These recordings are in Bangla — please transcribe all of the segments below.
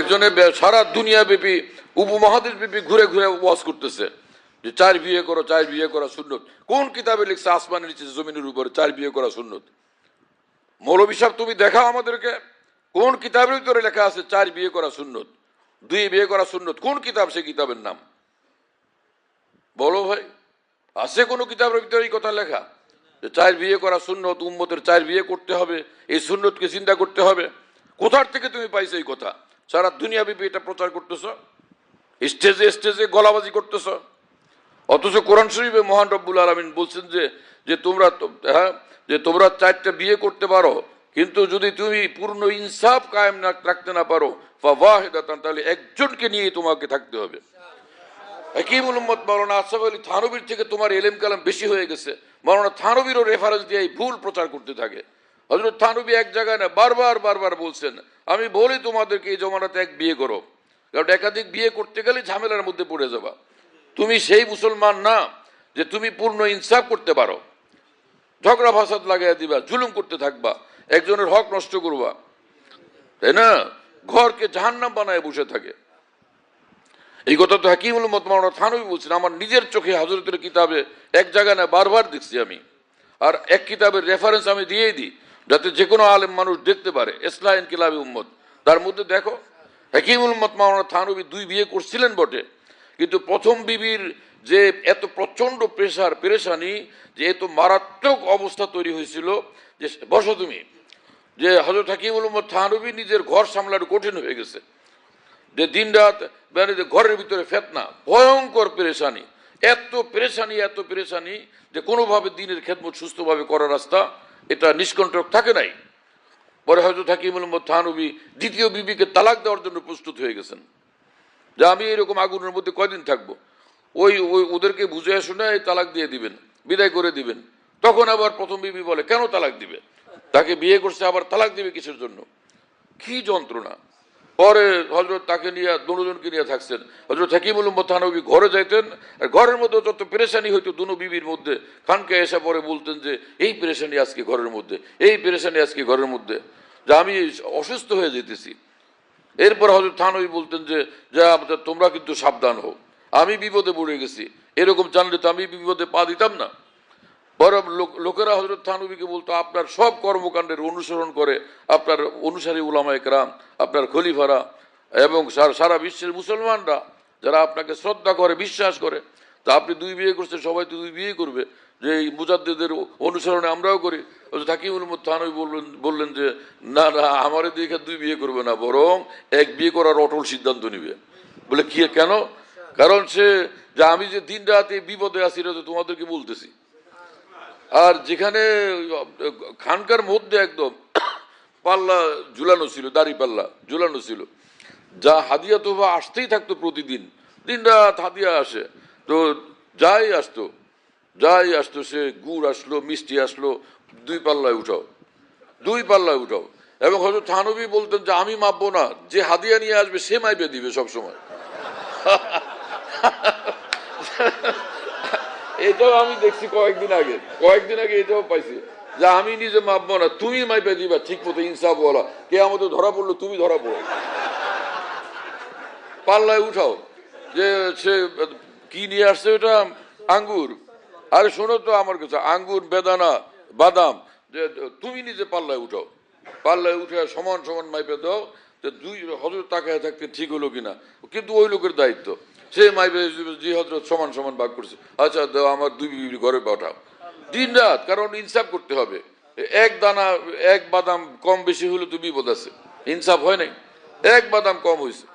একজনে সারা দুনিয়া ব্যাপী উপমহাদেশ ব্যাপী ঘুরে ঘুরে ওয়াজ করতেছে যে চার বিয়ে করো, চার বিয়ে করা সুন্নত। কোন কিতাবে লিখছে আসমানের নিচে জমিনের উপরে চার বিয়ে করা সুন্নত? মৌলবী সাহেব, তুমি দেখাও আমাদেরকে, কোন কিতাবের ভিতরে লেখা আছে চার বিয়ে করা সুন্নত? দুই বিয়ে করা সুন্নত, কোন কিতাব সেই কিতাবের নাম? বলো ভাই, আছে কোনো কিতাবের ভিতরে এই কথা লেখা? যে চার বিয়ে করা সুন্নত, উম্মতের চার বিয়ে করতে হবে, এই সুন্নতকে চিন্তা করতে হবে। কোথার থেকে তুমি পাইছো এই কথা? সারা দুনিয়া ব্যাপী এটা প্রচার করতেছ, স্টেজে স্টেজে গলাবাজি করতেছ। অথচ কোরআন শরীফে মহান রব্বুল আলমিন বলছেন যে যে তোমরা হ্যাঁ যে তোমরা চারটা বিয়ে করতে পারো, কিন্তু যদি তুমি পূর্ণ ইনসাফ কায়েম না, রাখতে না পারো বা ফাওয়াহিদাতান, তাহলে একজনকে নিয়ে তোমাকে থাকতে হবে। হাকিমুল উম্মত মৌলানা আশরাফ আলী থানবির থেকে তোমার এলেম কালাম বেশি হয়ে গেছে। মৌলানা থানবিরও রেফারেন্স দিয়ে ভুল প্রচার করতে থাকে। হজরত থানবি এক জায়গায় না বারবার বারবার বলছেন আমি বলি তোমাদেরকে, এই জমানাতে এক বিয়ে করো। কারণ একাধিক বিয়ে করতে গেলে ঝামেলার মধ্যে পড়ে যাবা। তুমি সেই মুসলমান না যে তুমি পূর্ণ ইনসাফ করতে পারো। ঝগড়া ফাসাদ লাগাই দিবা, জুলুম করতে থাকবা, একজনের হক নষ্ট করবা। তাই না? ঘরকে জাহান্নাম বানায় বসে থাকে। এই কথা তো হাকিমুল মত মাওলানা থানবী বলছেন, আমার নিজের চোখে হাজরতের কিতাবে এক জায়গায় না বারবার দেখছি আমি। আর এক কিতাবের রেফারেন্স আমি দিয়েই দিই। যাতে যে কোনো আলেম মানুষ দেখতে পারে। ইসলাম কিলাবি উম্মত। তার মধ্যে দেখো, হাকিমুল মত মাওলানা থানবী দুই বিয়ে করছিলেন বটে। কিন্তু প্রথম বিবির যে এত প্রচণ্ড প্রেশার, পেরেশানি, যে এত মারাত্মক অবস্থা তৈরি হয়েছিল, যে বসো তুমি। যে হজরত হাকিমুল উম্মদ থানবী নিজের ঘর সামলানো কঠিন হয়ে গেছে। যে দিন রাত মানে যে ঘরের ভিতরে ফেতনা, ভয়ঙ্কর পেরেশানি। এত পেরেশানি এত পেরেশানি, যে কোনোভাবে দিনের খেদমত সুস্থভাবে করার রাস্তা এটা নিষ্কণ্টক থাকে নাই। পরে হয়তো থাকিমুল থানবী দ্বিতীয় বিবিকে তালাক দেওয়ার জন্য প্রস্তুত হয়ে গেছেন। যে আমি এরকম আগুনের মধ্যে কয়দিন থাকব? ওই ওই, ওদেরকে বুঝে শুনে তালাক দিয়ে দিবেন, বিদায় করে দিবেন। তখন আবার প্রথম বিবি বলে, কেন তালাক দিবে? তাকে বিয়ে করছে, আবার তালাক দিবে কিসের জন্য? কি যন্ত্রণা! পরে হজরত তাকে নিয়ে দুজনকে নিয়ে থাকছেন। হজরত হাকিমুল থানবী ঘরে যাইতেন, আর ঘরের মধ্যে যত পেরেশানি হইতো দুনো বিবির মধ্যে, খানকে এসে পরে বলতেন যে, এই পেরেশানি আজকে ঘরের মধ্যে, এই পেরেশানি আজকে ঘরের মধ্যে, যে আমি অসুস্থ হয়ে যেতেছি। এরপর হজরত থানবী বলতেন যে, যা তোমরা কিন্তু সাবধান হও। আমি বিপদে পড়ে গেছি। এরকম জানলে তো আমি বিপদে পা দিতাম না। বরং লোক- লোকেরা হজরত থানবীকে বলতো, আপনার সব কর্মকাণ্ডের অনুসরণ করে আপনার অনুসারী উলামা একরাম, আপনার খলিফারা এবং সারা- বিশ্বের মুসলমানরা যারা আপনাকে শ্রদ্ধা করে, বিশ্বাস করে, তা আপনি দুই বিয়ে করছেন, সবাই তো দুই বিয়ে করবে। যে এই মুজাদ্দেদের অনুসরণে আমরাও করি। মত থানবী বললেন বললেন যে, না না, আমার দিকে দুই বিয়ে করবে না, বরং এক বিয়ে করার অটল সিদ্ধান্ত নিবে। বলে, কি, কেন? কারণ সে যে আমি যে দিন রাতে বিপদে আছি, এটা তোমাদেরকে বলতেছি। আর যেখানে খানকার মধ্যে একদম পাল্লা ঝুলানো ছিল, দাড়ি পাল্লা ঝুলানো ছিল। যা হাদিয়া তোফা আসতেই থাকতো প্রতিদিন। দিন রাত হাদিয়া আসে। তো যাই আসতো যাই আসতো, সে গুড় আসলো, মিষ্টি আসলো, দুই পাল্লায় উঠাও, দুই পাল্লায় উঠাও। এবং হয়তো থানবী বলতেন যে, আমি মাপবো না, যে হাদিয়া নিয়ে আসবে সে মাইপে দিবে সবসময়। এটাও আমি দেখছি কয়েকদিন আগে। কয়েকদিন আগে এটাও পাইছি। যে আমি নিজে মাপবো না, তুমি মাইপে দিবা ঠিক মতো ইনসাফ বলা। কে আমাদের ধরা পড়ল, তুমি ধরা পড়ো। পাল্লায় উঠাও। যে সে, কি নিয়ে আসছে ওটা? আঙ্গুর। আরে শোনো তো আমার কাছে, আঙ্গুর, বেদানা, বাদাম। যে, তুমি নিজে পাল্লায় উঠাও। পাল্লায় উঠে সমান সমান মাইপে দাও, যে দুই হজরত তাকায় থাকতে ঠিক হলো কিনা। কিন্তু ওই লোকের দায়িত্ব। সে মাইপে জি হজরত সমান সমান ভাগ করছে। আচ্ছা দাও আমার দুই বিবি ঘরে পাঠাও। দিন রাত, কারণ ইনসাফ করতে হবে। এক দানা, এক বাদাম কম বেশি হলে তো বিপদ আছে। ইনসাফ হয় নাই? এক বাদাম কম হয়েছে।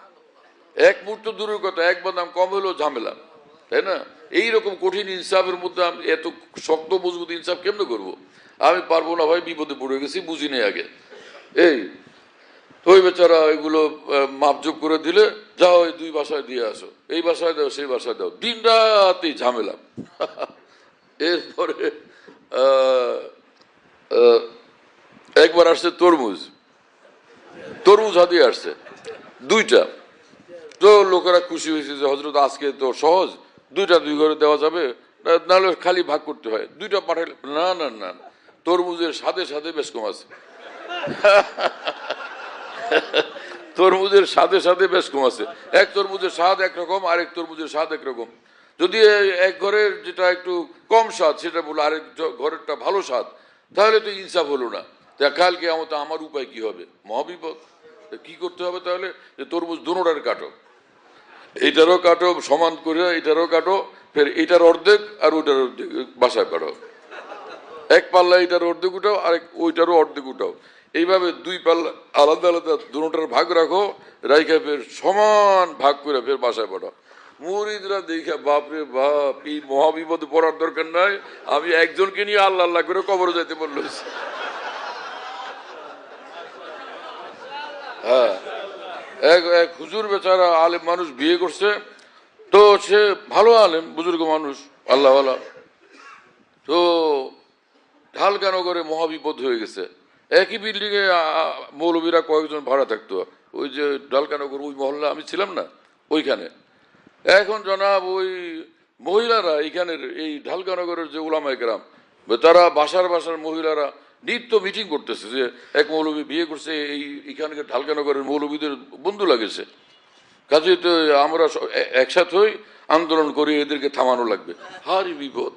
এক মুহূর্ত দূরের কথা, এক বাদাম কম হলেও ঝামেলা। তাই না? এইরকম কঠিন ইনসাফের মধ্যে আমি এত শক্ত, মজবুত ইনসাফ কেমনে করব? আমি পারব না ভাই, বিপদে পড়ে গেছি, বুঝি নেই আগে। এই, ওই বেচারা এগুলো মাপজোপ করে দিলে যাও এই দুই বাসায় দিয়ে আসো। এই বাসায় দাও, সেই বাসায় দাও। দিন রাতেই ঝামেলা। এরপরে একবার আসছে তরমুজ। তরমুজ হাতিয়ে আসছে। দুইটা। তো লোকেরা খুশি হয়েছে যে হজরত আজকে তো সহজ। দুইটা দুই ঘরে দেওয়া যাবে। নাহলে খালি ভাগ করতে হয়। দুইটা পাঠাইলে না না না। তরমুজের সাথে সাথে বেশ কম আছে। তরমুজের স্বাদে স্বাদে বেশ কম আছে। এক তরমুজের স্বাদ একরকম, আরেক তরমুজের স্বাদ একরকম। যদি এক ঘরের যেটা একটু কম স্বাদ, সেটা বলো, আরেক ঘরেরটা ভালো স্বাদ, তাহলে তো ইনসাফ হলো না। তা কালকে আমার তো আমার উপায় কি হবে? মহাবিপদ। কি করতে হবে তাহলে? যে তরমুজ দুনোটার কাটো। এইটারও কাটো, সমান করে এটারও কাটো, ফের এটার অর্ধেক আর ওইটার অর্ধেক, বাসায় কাটো এক পাল্লা এটার অর্ধেক উঠাও আর ওইটারও অর্ধেক উঠাও। এইভাবে দুই পাল্লা আলাদা আলাদা দুটার ভাগ রাখো, রাইখা ফের সমান ভাগ করে ফের বাসায় পাঠাও। মুরিদরা দেখা, বাপরে বাপ, এই মহাবিপদে পড়ার দরকার নাই, আমি একজনকে নিয়ে আল্লাহ আল্লাহ করে কবর যাইতে বলল। হ্যাঁ এক এক হুজুর বেচারা আলেম মানুষ বিয়ে করছে, তো সে ভালো আলেম, বুজুর্গ মানুষ, আল্লাহওয়ালা। তো ঢাল কেন করে মহাবিপদ হয়ে গেছে। একই বিল্ডিং এ আ, আ, মৌলবীরা কয়েকজন ভাড়া থাকতো। ওই যে ডালকানগর ওই মহল্লা আমি ছিলাম না ওইখানে। এখন জনাব ওই মহিলারা এইখানের এই ঢালকানগরের যে উলামায় গ্রাম তারা বাসার বাসার মহিলারা নিত্য মিটিং করতেছে যে এক মৌলবী বিয়ে করছে এই এখানকার ঢালকানগরের মৌলবীদের বন্ধু লাগেছে। কাজে তো আমরা একসাথে হই আন্দোলন করি এদেরকে থামানো লাগবে। হারি বিপদ।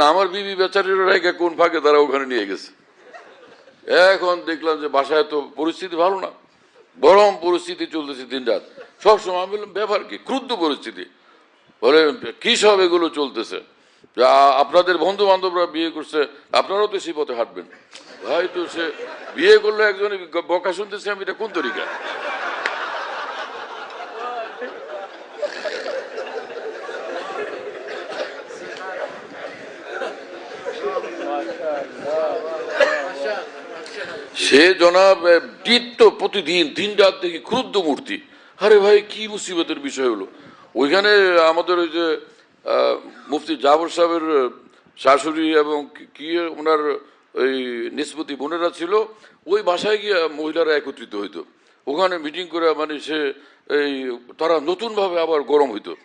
আমার বিবি বেচারির কোন ফাঁকে তারা ওখানে নিয়ে গেছে। এখন দেখলাম যে বাসায় তো পরিস্থিতি ভালো না। গরম পরিস্থিতি চলতেছে দিন রাত সবসময় আমি বললাম, ব্যাপার কি? ক্রুদ্ধ পরিস্থিতি। বলে, কি সব এগুলো চলতেছে? আপনাদের বন্ধু বান্ধবরা বিয়ে করছে, আপনারাও তো সেই পথে হাঁটবেন। ভাই, তো সে বিয়ে করলে একজন বকা শুনতেছে আমি, এটা কোন তরিকা? সে জনাব এ, নিত্য প্রতিদিন দিন রাত দেখি ক্রুদ্ধ মূর্তি। আরে ভাই কি মুসিবতের বিষয় হলো? ওইখানে আমাদের ওই যে মুফতি জাফর সাহেবের শাশুড়ি এবং কি ওনার ওই নিষ্পতি বোনেরা ছিল ওই বাসায় গিয়ে মহিলারা একত্রিত হইতো। ওখানে মিটিং করে মানে সে এই তারা নতুনভাবে আবার গরম হইতো।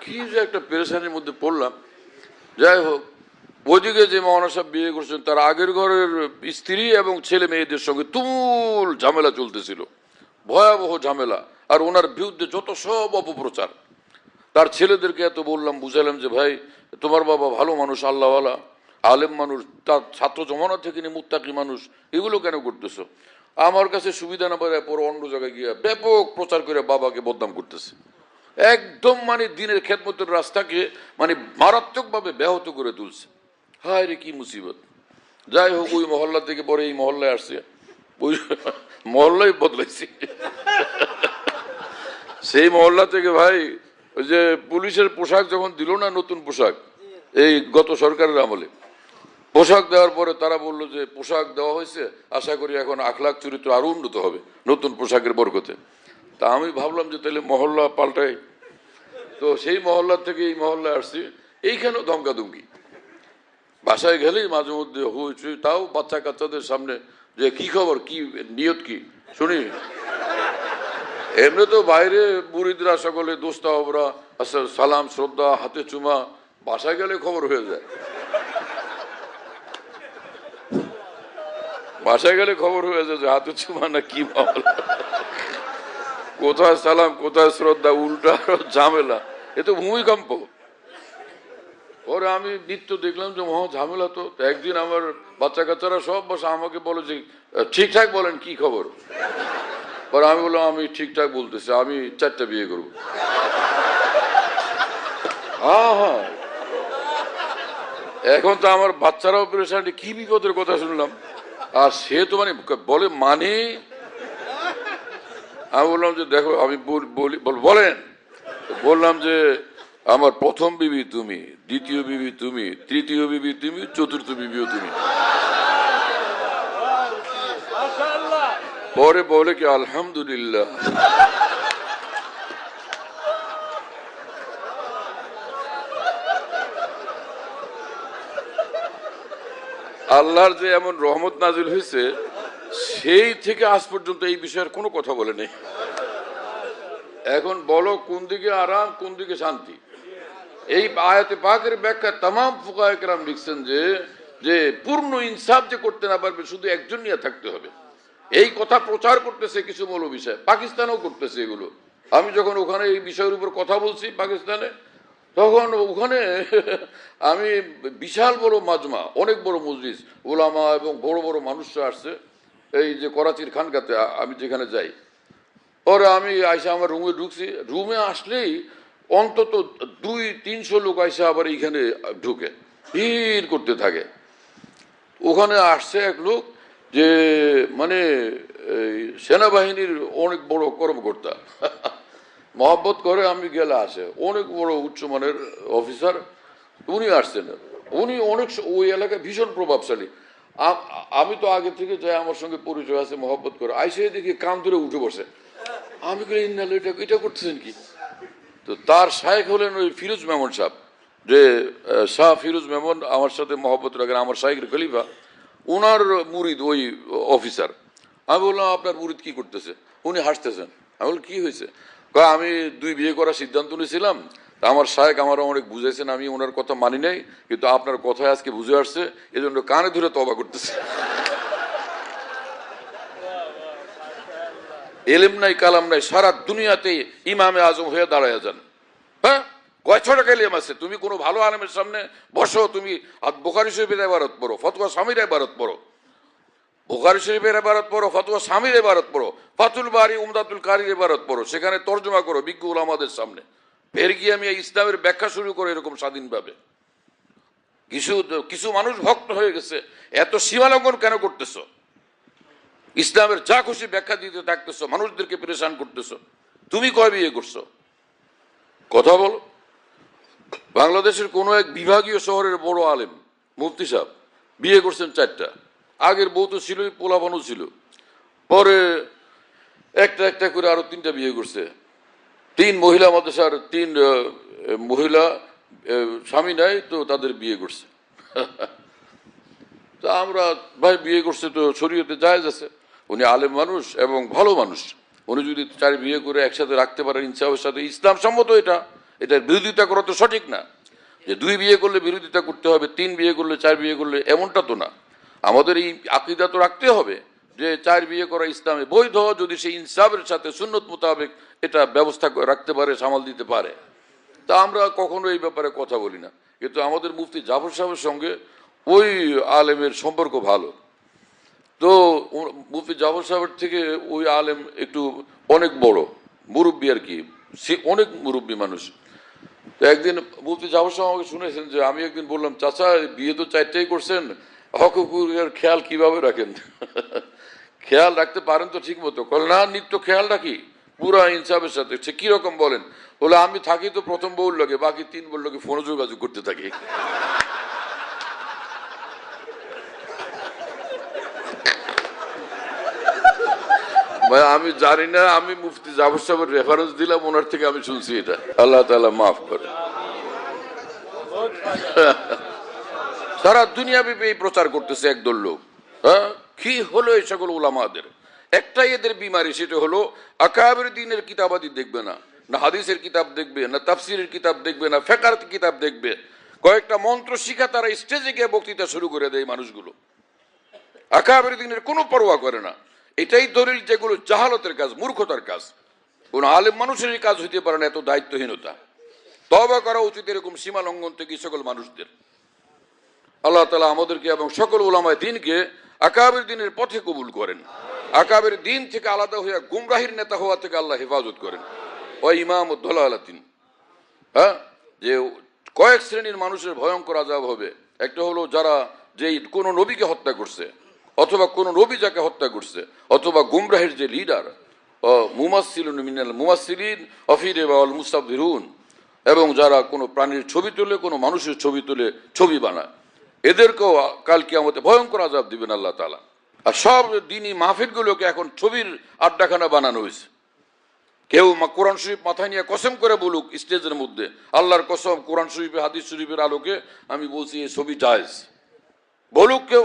কি যে একটা পেরেশানির মধ্যে পড়লাম। যাই হোক ওইদিকে যে মহানা সাহেব বিয়ে করছেন, তার আগের ঘরের স্ত্রী এবং ছেলে মেয়েদের সঙ্গে তুমুল ঝামেলা চলতেছিল। ভয়াবহ ঝামেলা। আর ওনার বিরুদ্ধে যত সব অপপ্রচার। তার ছেলেদেরকে এত বললাম বুঝালাম যে, ভাই, তোমার বাবা ভালো মানুষ, আল্লাহওয়ালা। আলেম মানুষ, তার ছাত্র জমানা থেকে নিয়ে মুত্তাকি মানুষ। এগুলো কেন করতেছো? আমার কাছে সুবিধা না পারে পর অন্য জায়গায় গিয়ে ব্যাপক প্রচার করে বাবাকে বদনাম করতেছে। একদম মানে দিনের খেদমতের রাস্তাকে মানে মারাত্মকভাবে ব্যাহত করে তুলছে। হায় রে কি মুসিবত। যাই হোক, ওই মহল্লা থেকে পরে এই মহল্লায় আসছে। মহল্লাই বদলাইছি। সেই মহল্লা থেকে ভাই, ওই যে পুলিশের পোশাক যখন দিল না নতুন পোশাক, এই গত সরকারের আমলে, পোশাক দেওয়ার পরে তারা বলল যে পোশাক দেওয়া হয়েছে, আশা করি এখন আখলাখ চরিত্র আরও উন্নত হবে নতুন পোশাকের বরকতে। তা আমি ভাবলাম যে তাহলে মহল্লা পাল্টাই। তো সেই মহল্লা থেকে এই মহল্লায় আসছি, এইখানেও ধমকাধমকি। বাসায় গেলেই মাঝে মধ্যে হইচই তাও বাচ্চা কাচ্চাদের সামনে যে কি খবর, কি নিয়ত কি? শুনি। এমনি তো বাইরে বুড়িদরা সকলে দোস্তা ওবরা সালাম, শ্রদ্ধা, হাতে চুমা, বাসায় গেলে খবর হয়ে যায়। বাসায় গেলে খবর হয়ে যায় যে হাতে চুমা না কি মামলা। কোথায় সালাম, কোথায় শ্রদ্ধা, উল্টা ঝামেলা। এ তো ভূমিকম্প। পরে আমি নিত্য দেখলাম যে, মহা ঝামেলা তো। একদিন আমার বাচ্চা কাচ্চারা সব বসে আমাকে বলে যে ঠিকঠাক বলেন, কি খবর? পরে আমি বললাম, আমি ঠিকঠাক বলতেছি, আমি চারটা বিয়ে করব। হ্যাঁ হ্যাঁ। এখন তো আমার বাচ্চারাও পেরেছেন কি বিপদের কথা শুনলাম। আর সে তো মানে বলে মানে? আমি বললাম যে, দেখো, আমি বল- বলেন। বললাম যে আমার প্রথম বিবি তুমি, দ্বিতীয় বিবি তুমি, তৃতীয় বিবি তুমি, চতুর্থ বিবিও তুমি। পরে বলে কি, আলহামদুলিল্লাহ। আল্লাহর যে এমন রহমত নাজিল হয়েছে, সেই থেকে আজ পর্যন্ত এই বিষয়ের কোনো কথা বলে নেই। এখন বলো কোন দিকে আরাম, কোন দিকে শান্তি। এই আয়াতে পাকের ব্যাখ্যা তাম ফুকায়করাম লিখছেন যে যে পূর্ণ ইনসাফ যে করতে না পারবে, শুধু একজন নিয়ে থাকতে হবে। এই কথা প্রচার করতেছে কিছু মৌলবী বিষয় পাকিস্তানও করতেছে এগুলো। আমি যখন ওখানে এই বিষয়ের উপর কথা বলছি পাকিস্তানে, তখন ওখানে আমি বিশাল বড় মাজমা, অনেক বড় মসজিদ ওলামা এবং বড় বড় মানুষরা আসছে। এই যে করাচির খানকাতে আমি যেখানে যাই পরে আমি আইসা আমার রুমে ঢুকছি রুমে আসলেই অন্তত দুই তিনশো লোক আইসা আবার এইখানে ঢুকে ভিড় করতে থাকে ওখানে আসছে এক লোক যে মানে সেনাবাহিনীর অনেক বড় কর্মকর্তা মহব্বত করে আমি গেলে আসে অনেক বড় উচ্চমানের অফিসার উনি আসছেন উনি অনেক ওই এলাকায় ভীষণ প্রভাবশালী আমি তো আগে থেকে যাই আমার সঙ্গে পরিচয় আছে মহব্বত করে আইসে দেখি কান ধরে উঠে বসে আমি বলি ইন্নাল এটা করতেছেন কি? তো তার শায়েখ হলেন ওই ফিরোজ মেমন সাহেব, যে শাহ ফিরোজ মেমন আমার সাথে মহব্বত রাখেন, আমার শাহের খলিফা। ওনার মুরিদ ওই অফিসার। আমি বললাম, আপনার মুরিদ কি করতেছে? উনি হাসতেছেন। আমি বললাম, কি হয়েছে? আমি দুই বিয়ে করার সিদ্ধান্ত নিয়েছিলাম। আমার শায়েক আমার অনেক বুঝাইছেন, আমি ওনার কথা মানি নাই, কিন্তু আপনার কথায় আজকে বুঝে আসছে, এজন্য কানে ধরে তবা করতেছে। এলেম নাই, কালাম নাই, সারা দুনিয়াতে ইমামে আজম হয়ে দাঁড়ায় যান। হ্যাঁ? কয় টাকা এলিম আছে? তুমি কোনো ভালো আলমের সামনে বসো, তুমি বোখারি শরীফের এবারত পড়ো, ফতোয়া স্বামীর এবারত পড়ো। বোখারি শরীফের এবারত পড়ো, ফতোয়া স্বামীর এবারত পড়ো, ফাতুল বাড়ি উমদাতুল কারির এবারত পড়ো, সেখানে তর্জমা করো বিজ্ঞ আমাদের সামনে। ফের গিয়ে আমি ইসলামের ব্যাখ্যা শুরু করো এরকম স্বাধীনভাবে। কিছু কিছু মানুষ ভক্ত হয়ে গেছে, এত সীমালঙ্ঘন কেন করতেছো? ইসলামের যা খুশি ব্যাখ্যা দিতে থাকতেছো, মানুষদেরকে পরেশান করতেছো, তুমি কয় বিয়ে করছ? কথা বলো। বাংলাদেশের কোনো এক বিভাগীয় শহরের বড় আলেম, মুফতি সাহেব, বিয়ে করছেন চারটা। আগের বউ তো ছিলই, পোলাপানও ছিল। পরে একটা একটা করে আরও তিনটা বিয়ে করছে। তিন মহিলা মাদ্রাসার তিন মহিলা স্বামী নাই তো তাদের বিয়ে করছে। তা আমরা, ভাই, বিয়ে করছে তো শরীয়তে জায়েজ আছে। উনি আলেম মানুষ এবং ভালো মানুষ। উনি যদি চার বিয়ে করে একসাথে রাখতে পারেন ইনসাফের সাথে ইসলাম সম্মত এটা। এটার বিরোধিতা করা তো সঠিক না। যে দুই বিয়ে করলে বিরোধিতা করতে হবে, তিন বিয়ে করলে চার বিয়ে করলে এমনটা তো না। আমাদের এই আকিদা তো রাখতে হবে যে চার বিয়ে করা ইসলামে বৈধ, যদি সেই ইনসাফের সাথে সুন্নত মোতাবেক এটা ব্যবস্থা রাখতে পারে, সামাল দিতে পারে। তা আমরা কখনো এই ব্যাপারে কথা বলি না। কিন্তু আমাদের মুফতি জাফর সাহেবের সঙ্গে ওই আলেমের সম্পর্ক ভালো। তো মুফতি জাফর সাহেবের থেকে ওই আলেম একটু অনেক বড়, মুরব্বী আর কি। সে অনেক মুরব্বী মানুষ। তো একদিন মুফতি জাফর সাহেব আমাকে শুনেছেন যে, আমি একদিন বললাম, চাচা, বিয়ে তো চারটেই করছেন হকুকুরের খেয়াল কীভাবে রাখেন? খেয়াল রাখতে পারেন তো ঠিক মতো। কল, না, নিত্য খেয়াল রাখি, পুরা ইনসাফের সাথে। সে কীরকম বলেন? বলে, আমি থাকি তো প্রথম বউর লাগে, বাকি তিন বউর লাগে ফোনে যোগাযোগ করতে থাকি ভাই, আমি জানি না, আমি মুফতি জাফর সাহেবের রেফারেন্স দিলাম, ওনার থেকে আমি শুনছি এটা। আল্লাহ তাআলা মাফ করে। সারা দুনিয়া ব্যাপী এই প্রচার করতেছে একদল লোক। হ্যাঁ? কি হলো এই সকল ওলামাদের একটাই এদের বিমারি, সেটা হলো, আকাবের দিনের কিতাবাদি দেখবে না না হাদিসের কিতাব দেখবে, না তাফসিরের কিতাব দেখবে, না ফেকার কিতাব দেখবে। কয়েকটা মন্ত্র শিখা তারা স্টেজে গিয়ে বক্তৃতা শুরু করে দেয় মানুষগুলো। আকাবের দিনের কোনো পরোয়া করে না। এটাই দলিল যেগুলো জাহালতের কাজ, মূর্খতার কাজ। কোন আলেম মানুষের কাজ হইতে পারে না, এত দায়িত্বহীনতা। তবা করা উচিত এরকম সীমা লঙ্ঘন থেকে সকল মানুষদের। আল্লাহ তালা আমাদেরকে এবং সকল ওলামায় দিনকে আকাবের দিনের পথে কবুল করেন। আকাবের দিন থেকে আলাদা হয়ে গুমরাহির নেতা হওয়া থেকে আল্লাহ হেফাজত করেন। ও ইমাম উদ্দলালাতিন হ্যাঁ? যে কয়েক শ্রেণির মানুষের ভয়ঙ্কর আজাব হবে। একটা হলো যারা যে কোনো নবীকে হত্যা করছে। অথবা কোনো রবি যাকে হত্যা করছে, অথবা গুমরাহের যে লিডার মুমাসিলুন মিনাল মুমাসিলিন অফিরে এবং যারা কোনো প্রাণীর ছবি তুলে, কোনো মানুষের ছবি তুলে, ছবি বানায়। এদেরকেও কালকে আমাদের ভয়ঙ্কর আজাব দিবেন আল্লাহ তালা আর সব দিনই মাহফিলগুলোকে এখন ছবির আড্ডাখানা বানানো হয়েছে। কেউ কোরআন শরীফ মাথায় নিয়ে কসম করে বলুক স্টেজের মধ্যে, আল্লাহর কসম, কোরআন শরীফে হাদিস শরীফের আলোকে আমি বলছি এই ছবি জায়েজ। বলুক কেউ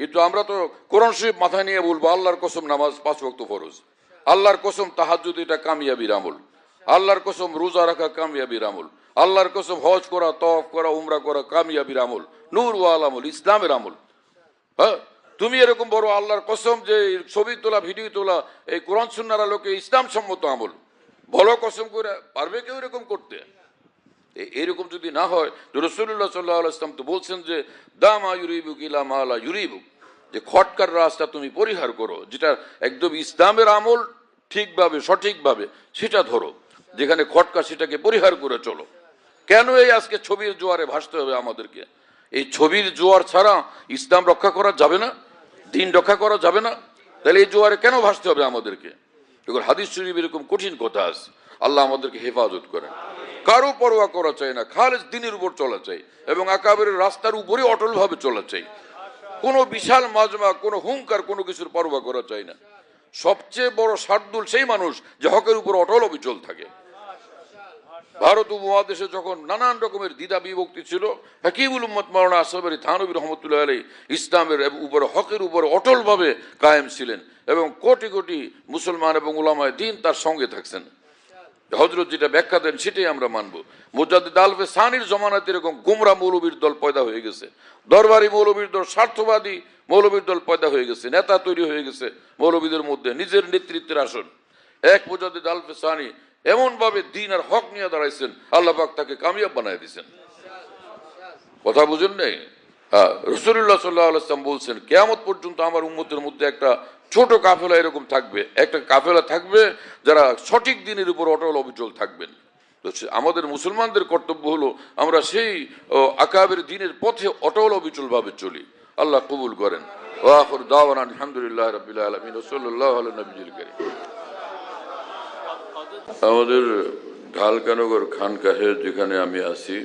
কিন্তু আমরা তো কোরআন শরীফ মাথায় নিয়ে বলব, আল্লাহর কসম নামাজ পাঁচ ওয়াক্ত ফরজ। আল্লাহর কসম তাহাজ্জুদ এটা কামিয়াবির আমল। আল্লাহর কসম রোজা রাখা কামিয়াবির আমল। আল্লাহর কসম হজ করা তফ করা, উমরা করা কামিয়াবির আমল। নূর ওয়াল আমল, ইসলামের আমল। হ্যাঁ? তুমি এরকম বড় আল্লাহর কসম যে ছবি তোলা, ভিডিও তোলা, এই কোরআন সুন্নারা লোকে ইসলাম সম্মত আমল। বলো কসম করে পারবে কেউ এরকম করতে? এরকম যদি না হয় রসুল্লাহ সাল্লাহ ইসলাম তো বলছেন যে, দামা ইউরিবুক ইলা মালা ইউরিবুক। যে খটকার রাস্তা তুমি পরিহার করো, যেটা একদম ইসলামের আমল ঠিকভাবে, সঠিকভাবে, সেটা ধরো, যেখানে খটকা সেটাকে পরিহার করে চলো। কেন এই আজকে ছবির জোয়ারে ভাসতে হবে আমাদেরকে? এই ছবির জোয়ার ছাড়া ইসলাম রক্ষা করা যাবে না? দিন রক্ষা করা যাবে না? তাহলে এই জোয়ারে কেন ভাসতে হবে আমাদেরকে? এগুলো হাদিস শরীফ এরকম কঠিন কথা আছে। আল্লাহ আমাদেরকে হেফাজত করেন। কারও পরোয়া করা চাই না, খালেজ দিনের উপর চলা চাই এবং আকাবের রাস্তার উপরে অটলভাবে চলা চাই। কোনো বিশাল মাজমা, কোনো হুঙ্কার, কোনো কিছুর পরোয়া করা চাই না। সবচেয়ে বড় শার্দুল সেই মানুষ যে হকের উপর অটল অবিচল থাকে। ভারত উপমহাদেশে যখন নানান রকমের দ্বিধা বিভক্তি ছিল হাকিবুল উম্মত মাওলানা আসবারি থানবী রহমতুল্লাহ আলী ইসলামের উপরে, হকের উপরে অটলভাবে কায়েম ছিলেন এবং কোটি কোটি মুসলমান এবং উলামায় দিন তার সঙ্গে থাকছেন। হজরত যেটা ব্যাখ্যা দেন, সেটাই আমরা মানব। মুজাদ্দিদ আলফে সানির জমানাতে এরকম গুমরা মৌলবীর দল পয়দা হয়ে গেছে। দরবারি মৌলবীর দল স্বার্থবাদী মৌলবীর দল পয়দা হয়ে গেছে। নেতা তৈরি হয়ে গেছে মৌলবীদের মধ্যে নিজের নেতৃত্বের আসন। এক মুজাদ্দিদ আলফে সানি এমন ভাবে দিন আর হক নিয়ে দাঁড়াইছেন, আল্লাহ পাক তাকে কামিয়াব বানায় দিয়েছেন। কথা বুঝেন নেই? রসুল্লাহ সাল্লাহ আলাইসলাম বলছেন, কেয়ামত পর্যন্ত আমার উম্মতের মধ্যে একটা ছোট কাফেলা এরকম থাকবে, একটা কাফেলা থাকবে যারা সঠিক দিনের উপর অটল অবিচল থাকবেন। তো আমাদের মুসলমানদের কর্তব্য হলো আমরা সেই আকাবের দিনের পথে অটল অবিচল ভাবে চলি। আল্লাহ কবুল করেন। ওয়াফর দাওয়ান আলহামদুলিল্লাহ রবিল আলমিন রসল্লাহ নবীল করিম। আমাদের ঢালকানগর খানকাহে যেখানে আমি আছি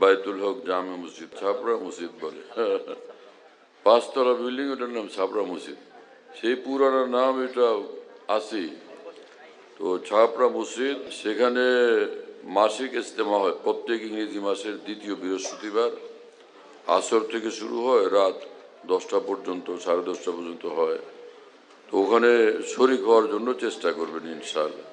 বাইতুল হক জামে মসজিদ ছাপড়া মসজিদ বলে। পাঁচতলা বিল্ডিং ওটার নাম ছাপড়া মসজিদ। সেই পুরানো নাম এটা আসি তো ছাপড়া মসজিদ, সেখানে মাসিক ইজতেমা হয়। প্রত্যেক ইংরেজি মাসের দ্বিতীয় বৃহস্পতিবার। আসর থেকে শুরু হয়, রাত দশটা পর্যন্ত, সাড়ে দশটা পর্যন্ত হয়। তো ওখানে শরিক হওয়ার জন্য চেষ্টা করবেন ইনশাআল্লাহ।